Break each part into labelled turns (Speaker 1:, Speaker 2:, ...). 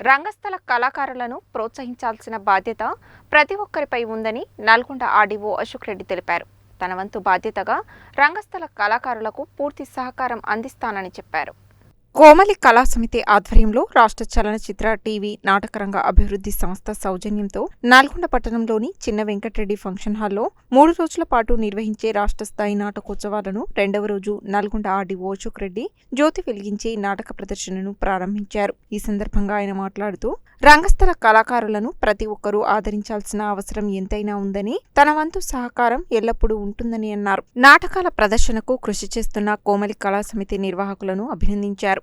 Speaker 1: రంగస్థల కళాకారులను ప్రోత్సహించాల్సిన బాధ్యత ప్రతి ఒక్కరిపై ఉందని నల్గొండ ఆర్డీఓ అశోక్ రెడ్డి తెలిపారు. తన వంతు బాధ్యతగా రంగస్థల కళాకారులకు పూర్తి సహకారం అందిస్తానని చెప్పారు. కోమలి కళాసమితి ఆధ్వర్యంలో రాష్ట్ర చలనచిత్ర టీవీ నాటకరంగ అభివృద్ధి సంస్థ సౌజన్యంతో నల్గొండ పట్టణంలోని చిన్న వెంకటరెడ్డి ఫంక్షన్ హాల్లో మూడు రోజుల పాటు నిర్వహించే రాష్ట్ర స్థాయి నాటకోత్సవాలను రెండవ రోజు నల్గొండ ఆర్డీఓ అశోక్ రెడ్డి జ్యోతి వెలిగించి నాటక ప్రదర్శనను ప్రారంభించారు. ఈ సందర్భంగా ఆయన మాట్లాడుతూ రంగస్థల కళాకారులను ప్రతి ఒక్కరూ ఆదరించాల్సిన అవసరం ఎంతైనా ఉందని తన వంతు సహకారం ఎల్లప్పుడూ ఉంటుందని అన్నారు. నాటకాల ప్రదర్శనకు కృషి చేస్తున్న కోమలి కళాసమితి నిర్వాహకులను అభినందించారు.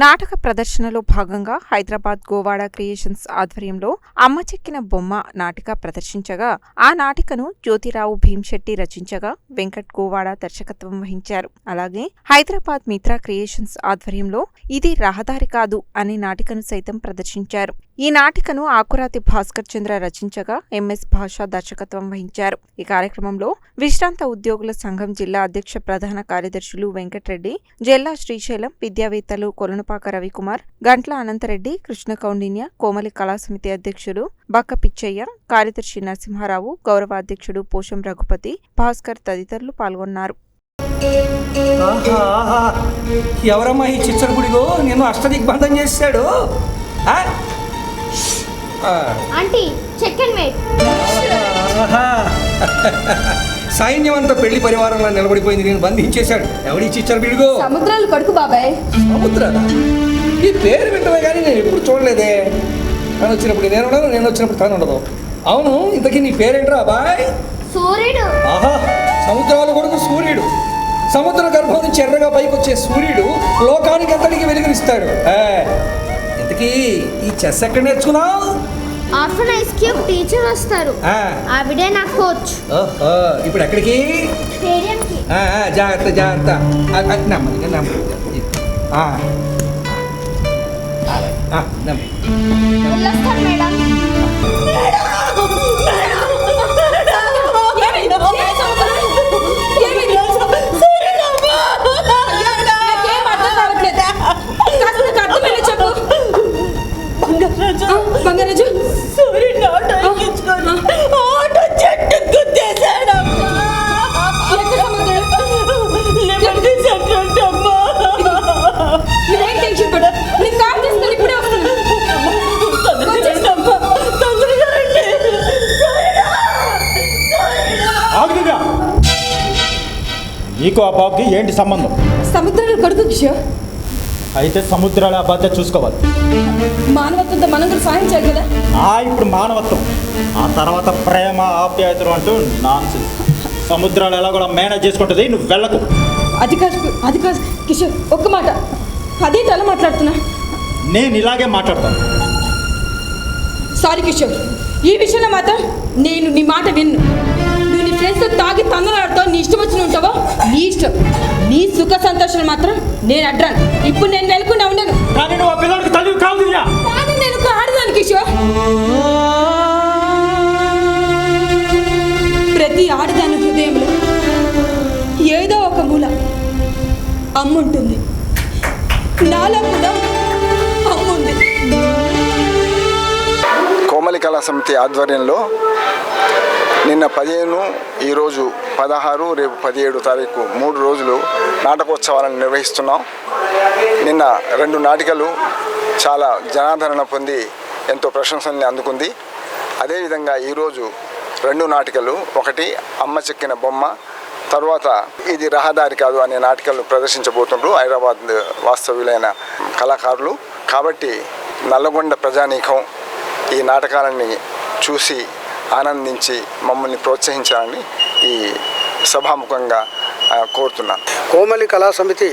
Speaker 1: నాటక ప్రదర్శనలో భాగంగా హైదరాబాద్ గోవాడ క్రియేషన్స్ ఆధ్వర్యంలో అమ్మ చెక్కిన బొమ్మ నాటిక ప్రదర్శించగా ఆ నాటికను జ్యోతిరావు భీంశెట్టి రచించగా వెంకట్ గోవాడ దర్శకత్వం వహించారు. అలాగే హైదరాబాద్ మిత్రా క్రియేషన్స్ ఆధ్వర్యంలో ఇది రహదారి కాదు అనే నాటికను సైతం ప్రదర్శించారు. ఈ నాటికను ఆకురాతి భాస్కర్ చంద్ర రచించగా ఎంఎస్ భాష దర్శకత్వం వహించారు. ఈ కార్యక్రమంలో విశ్రాంత ఉద్యోగుల సంఘం జిల్లా అధ్యక్ష ప్రధాన కార్యదర్శులు వెంకట్రెడ్డి జిల్లా శ్రీశైలం విద్యావేత్తలు కొలను కొలనుపాక రవికుమార్ గంట్ల అనంతరెడ్డి కృష్ణ కౌండిన్య కోమలి కళా సమితి అధ్యక్షుడు బక్క పిచ్చయ్య కార్యదర్శి నరసింహారావు గౌరవ అధ్యక్షుడు పోషం రఘుపతి భాస్కర్ తదితరులు పాల్గొన్నారు.
Speaker 2: ఎవరమ్మా ఈ చిచ్చరగుడిగో నేను అష్టదిగ్బంధం చేశాడు?
Speaker 3: Aunty check and.
Speaker 2: సైన్యం అంతా పెళ్ళి పరివారంలో నిలబడిపోయింది నేను బంధించేశాడు ఎవడి చిచ్చరగుడిగో
Speaker 4: సముద్రాలు కొడుకు బాబాయ్.
Speaker 2: సముద్ర ఈ పేరు వింటమే కానీ నేను ఎప్పుడు చూడలేదే. తను వచ్చినప్పుడు నేను ఉండను నేను వచ్చినప్పుడు తను ఉండదు. అవును ఇంతకీ నీ పేరేంట్రా బాయ్
Speaker 3: సూర్యుడు.
Speaker 2: ఆహా సముద్రాల కొడుకు సూర్యుడు. సముద్ర గర్భం నుంచి ఎర్రగా పైకి వచ్చే సూర్యుడు లోకానికి ఎంతటికి వెలుగునిస్తాడు? ఇంతకీ ఈ చెస్ ఎక్కడ నేర్చుకున్నావు?
Speaker 3: ఆర్ఫనైజ్కి ఒక టీచర్ వస్తారు.
Speaker 2: ఆ,
Speaker 3: ఆవిడే నా కోచ్.
Speaker 2: ఓహో, ఇప్పుడు ఎక్కడికి?
Speaker 3: స్టేడియం కి
Speaker 2: ఆ, ఆ, జాగ్రత్త జాగ్రత్త. ఆ, ఆ, నెమ్మదిగా నెమ్మదిగా. ఆ. ఆ, నెమ్మది.
Speaker 3: వెళ్ళొస్తాను మేడం!
Speaker 5: నీకు ఆ బాబుకి ఏంటి సంబంధం?
Speaker 4: సముద్రాలు కొడుకు కిషోర్.
Speaker 5: అయితే సముద్రాల బాధ్యత చూసుకోవాలి.
Speaker 4: మానవత్వంతో మనం కూడా సాయం చేయాలి కదా?
Speaker 5: ఆ ఇప్పుడు మానవత్వం. ఆ తర్వాత ప్రేమ ఆప్యాయతలు అంటూ నాన్ సముద్రాలు ఎలా కూడా మేనేజ్ చేసుకుంటుంది నువ్వు వెళ్ళకు.
Speaker 4: అది కాదు అది కాదు కిషోర్ ఒక్క మాట. అదే తల మాట్లాడుతున్నా.
Speaker 5: నేను ఇలాగే మాట్లాడతాను.
Speaker 4: సారీ కిషోర్. ఈ విషయంలో మాత్రం నేను నీ మాట విన్ను. ఫ్రెండ్స్తో తాగి తందలాడుతావు నీ ఇష్టం వచ్చిన ఉంటావో? నీ ఇష్టం. నీ సుఖ సంతోషాలు మాత్రం నేను అడ్రాను. ఇప్పుడు నేను నెలకొండా ఉండను.
Speaker 5: కానీ నువ్వు ఆ పిల్లడికి తల్లి కాదు దివ్య.
Speaker 4: నేను ఆడదాను కిషోర్. ప్రతి ఆడదాని హృదయంలో ఏదో ఒక మూల అమ్ముంటుంది. నాలో కూడా అమ్ముంది.
Speaker 6: కోమలి కళా సమితి ఆధ్వర్యంలో నిన్న పదిహేను ఈరోజు పదహారు రేపు పదిహేడు తారీఖు మూడు రోజులు నాటకోత్సవాలను నిర్వహిస్తున్నాం. నిన్న రెండు నాటికలు చాలా జనాదరణ పొంది ఎంతో ప్రశంసల్ని అందుకుంది. అదేవిధంగా ఈరోజు రెండు నాటికలు ఒకటి అమ్మ చెక్కిన బొమ్మ తర్వాత ఇది రహదారి కాదు అనే నాటికలను ప్రదర్శించబోతుండ్రు హైదరాబాద్ వాస్తవ్యులైన కళాకారులు. కాబట్టి నల్లగొండ ప్రజానీకం ఈ నాటకాలని చూసి ఆనందించి మమ్మల్ని ప్రోత్సహించాలని ఈ సభాముఖంగా కోరుతున్నాను.
Speaker 7: కోమలి కళా సమితి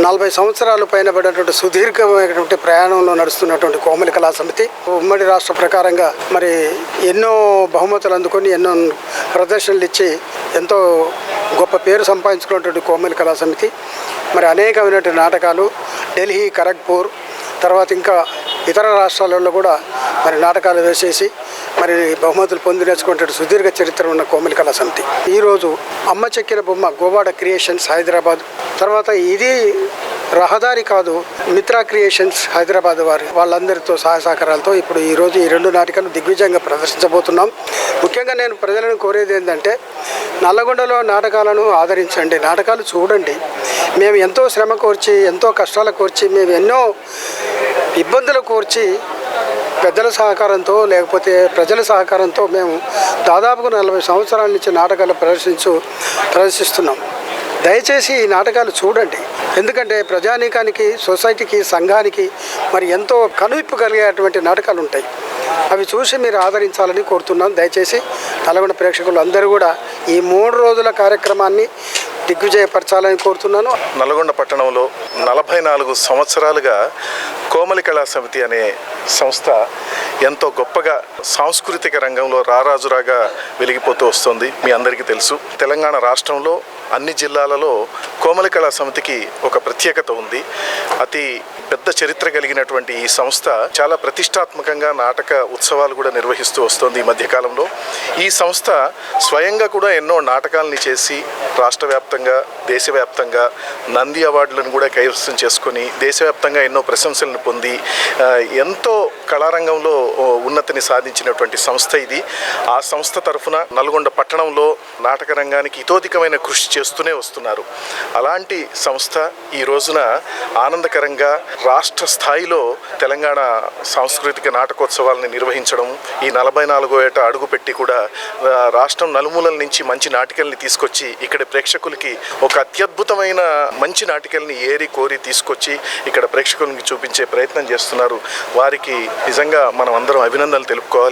Speaker 7: నలభై సంవత్సరాలు పైన పడినటువంటి సుదీర్ఘమైనటువంటి ప్రయాణంలో నడుస్తున్నటువంటి కోమలి కళా సమితి ఉమ్మడి రాష్ట్ర ప్రకారంగా మరి ఎన్నో బహుమతులు అందుకొని ఎన్నో ప్రదర్శనలు ఇచ్చి ఎంతో గొప్ప పేరు సంపాదించుకున్నటువంటి కోమలి కళా సమితి మరి అనేకమైనటువంటి నాటకాలు ఢిల్లీ ఖరగ్పూర్ తర్వాత ఇంకా ఇతర రాష్ట్రాలలో కూడా మరి నాటకాలు వేసేసి మరి బహుమతులు పొంది నేర్చుకునే సుదీర్ఘ చరిత్ర ఉన్న కోమలి కళా సమితి. ఈరోజు అమ్మ చెక్కిన బొమ్మ గోవాడ క్రియేషన్స్ హైదరాబాద్. తర్వాత ఇది రహదారి కాదు మిత్రా క్రియేషన్స్ హైదరాబాద్ వారి వాళ్ళందరితో సహాయ సహకారాలతో ఇప్పుడు ఈరోజు ఈ రెండు నాటికలు దిగ్విజయంగా ప్రదర్శించబోతున్నాం. ముఖ్యంగా నేను ప్రజలను కోరేది ఏంటంటే నల్లగొండలో నాటకాలను ఆదరించండి. నాటకాలు చూడండి. మేము ఎంతో శ్రమ కోర్చి ఎంతో కష్టాలు కోర్చి మేము ఎన్నో ఇబ్బందులు కోర్చి పెద్దల సహకారంతో లేకపోతే ప్రజల సహకారంతో మేము దాదాపుగా నలభై సంవత్సరాల నుంచి నాటకాలు ప్రదర్శించు ప్రదర్శిస్తున్నాం. దయచేసి ఈ నాటకాలు చూడండి. ఎందుకంటే ప్రజానీకానికి సొసైటీకి సంఘానికి మరి ఎంతో కనువిప్పు కలిగేటువంటి నాటకాలు ఉంటాయి. అవి చూసి మీరు ఆదరించాలని కోరుతున్నాం. దయచేసి నల్గొండ ప్రేక్షకులు అందరూ కూడా ఈ మూడు రోజుల కార్యక్రమాన్ని దిగ్విజయపరచాలని కోరుతున్నాను.
Speaker 8: నల్గొండ పట్టణంలో నలభై నాలుగు సంవత్సరాలుగా కోమలి కళా సమితి అనే సంస్థ ఎంతో గొప్పగా సాంస్కృతిక రంగంలో రారాజురాగా వెలిగిపోతూ వస్తుంది. మీ అందరికీ తెలుసు. తెలంగాణ రాష్ట్రంలో అన్ని జిల్లాలలో కోమలి కళా సమితికి ఒక ప్రత్యేకత ఉంది. అతి పెద్ద చరిత్ర కలిగినటువంటి ఈ సంస్థ చాలా ప్రతిష్టాత్మకంగా నాటక ఉత్సవాలు కూడా నిర్వహిస్తూ వస్తుంది ఈ మధ్యకాలంలో ఈ సంస్థ స్వయంగా కూడా ఎన్నో నాటకాలని చేసి రాష్ట్ర వ్యాప్తంగా దేశవ్యాప్తంగా నంది అవార్డులను కూడా కైవసం చేసుకుని దేశవ్యాప్తంగా ఎన్నో ప్రశంసలను పొంది ఎంతో కళారంగంలో ఉన్నతిని సాధించినటువంటి సంస్థ ఇది. ఆ సంస్థ తరఫున నల్గొండ పట్టణంలో నాటక రంగానికి ఇతోధికమైన కృషి చేస్తూనే వస్తున్నారు. అలాంటి సంస్థ ఈ రోజున ఆనందకరంగా రాష్ట్ర స్థాయిలో తెలంగాణ సాంస్కృతిక నాటకోత్సవాలను నిర్వహించడం ఈ నలభై నాలుగో ఏట అడుగుపెట్టి కూడా రాష్ట్రం నలుమూలల నుంచి మంచి నాటికల్ని తీసుకొచ్చి ఇక్కడ ప్రేక్షకులకి ఒక అత్యద్భుతమైన మంచి నాటికల్ని ఏరి కోరి తీసుకొచ్చి ఇక్కడ ప్రేక్షకులకి చూపించే ప్రయత్నం చేస్తున్నారు. వారికి నిజంగా మనం అందరం అభినందనలు తెలుపుకోవాలి.